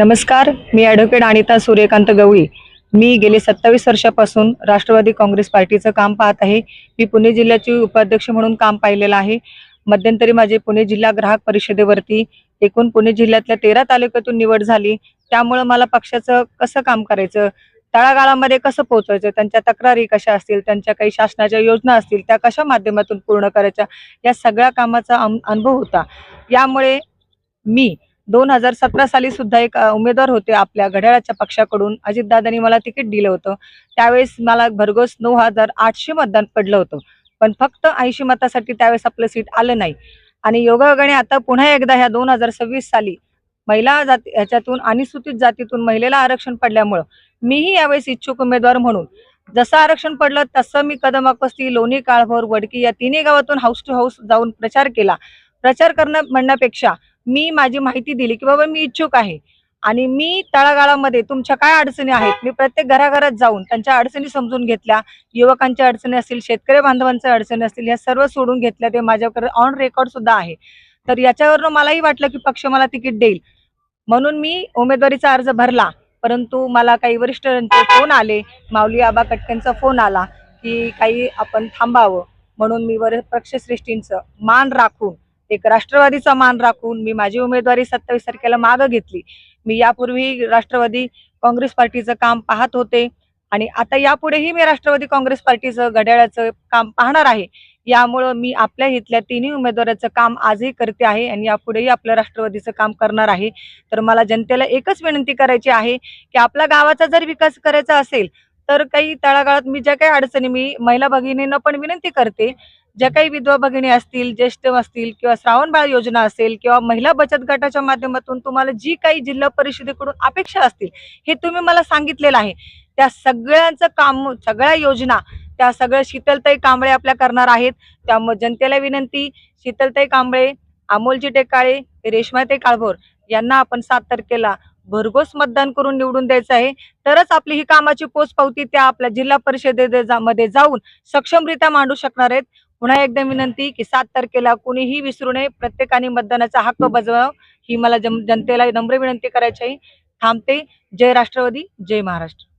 नमस्कार मी ॲडव्होकेट अनिता सूर्यकांत गवळी. मी गेले सत्तावीस वर्षापासून राष्ट्रवादी काँग्रेस पार्टीचं काम पाहत आहे. मी पुणे जिल्ह्याची उपाध्यक्ष म्हणून काम पाहिलेलं आहे. मध्यंतरी माझे पुणे जिल्हा ग्राहक परिषदेवरती एकूण पुणे जिल्ह्यातल्या तेरा तालुक्यातून निवड झाली. त्यामुळं मला पक्षाचं कसं काम करायचं? तळागाळामध्ये कसं पोहोचायचं? त्यांच्या तक्रारी कशा असतील? त्यांच्या काही शासनाच्या योजना असतील? त्या कशा माध्यमातून पूर्ण करायच्या? या सगळ्या कामाचा अनुभव होता. यामुळे मी दोन हजार सतरा साली सुद्धा एक उमेदवार होते आपल्या घड्याळाच्या पक्षाकडून. अजितदादांनी मला तिकीट दिलं होतं. त्यावेळेस मला भरघोस नऊ हजार आठशे मतदान पडलं होतं. पण फक्त ऐंशी मतासाठी त्यावेळेस आपलं सीट आलं नाही. आणि योगायोगाने आता पुन्हा एकदा ह्या दोन हजार सव्वीस साली महिला जाती ह्याच्यातून अनुसूचित जातीतून महिलेला आरक्षण पडल्यामुळं मीही यावेळेस इच्छुक उमेदवार म्हणून. जसं आरक्षण पडलं तसं मी कदम आपस्ती लोणी काळभोर वडकी या तिन्ही गावातून हाऊस टू हाऊस जाऊन प्रचार केला. प्रचार करणं म्हणण्यापेक्षा मी माझी माहिती दिली की बाबा मी इच्छुक आहे. आणि मी तळागाळामध्ये तुमच्या काय अडचणी आहेत? मी प्रत्येक घराघरात जाऊन त्यांच्या अडचणी समजून घेतल्या. युवकांच्या अडचणी असतील शेतकरी बांधवांच्या अडचणी असतील या सर्व सोडून घेतल्या. ते माझ्याकडे ऑन रेकॉर्ड सुद्धा आहे. तर याच्यावरनं मलाही वाटलं की पक्ष मला तिकीट देईल. म्हणून मी उमेदवारीचा अर्ज भरला. परंतु मला काही वरिष्ठांचे फोन आले. माऊली आबा कटकेंचा फोन आला की काही आपण थांबावं. म्हणून मी वर पक्षश्रेष्ठींचं मान राखून एक राष्ट्रवादीचा मान राखून मी माझी उमेदवारी सत्तावीस तारखेला मागं घेतली. मी यापूर्वी राष्ट्रवादी काँग्रेस पार्टीचं काम पाहत होते आणि आता यापुढेही मी राष्ट्रवादी काँग्रेस पार्टीचं घड्याळाचं काम पाहणार आहे. यामुळं मी आपल्या इथल्या तिन्ही उमेदवाराचं काम आजही करते आहे आणि यापुढेही आपलं राष्ट्रवादीचं काम करणार आहे. तर मला जनतेला एकच विनंती करायची आहे की आपल्या गावाचा जर विकास करायचा असेल तर काही तळागाळात मी ज्या काही अडचणी मी महिला भगिनींना पण विनंती करते ज्या काही विधवा भगिनी असतील ज्येष्ठ असतील किंवा श्रावण बाळ योजना असेल किंवा महिला बचत गटाच्या माध्यमातून तुम्हाला जी काही जिल्हा परिषदेकडून अपेक्षा असतील हे तुम्ही मला सांगितलेलं आहे. त्या सगळ्यांचं काम सगळ्या योजना त्या सगळ्या शीतलताई कांबळे आपल्या करणार आहेत. त्यामुळे जनतेला विनंती शीतलताई कांबळे अमोलजी टेकाळे रेशमाताई काळभोर यांना आपण सात तारखेला भरघोस मतदान करून निवडून द्यायचं आहे. तरच आपली ही कामाची पोचपावती त्या आपल्या जिल्हा परिषदेमध्ये जाऊन सक्षमरित्या मांडू शकणार आहेत. पुन्हा एकदा विनंती की सात तारखेला कुणीही विसरू नये. प्रत्येकाने मतदानाचा हक्क बजवावा. ही मला जनतेला नम्र विनंती करायची आहे. थांबते. जय राष्ट्रवादी जय महाराष्ट्र.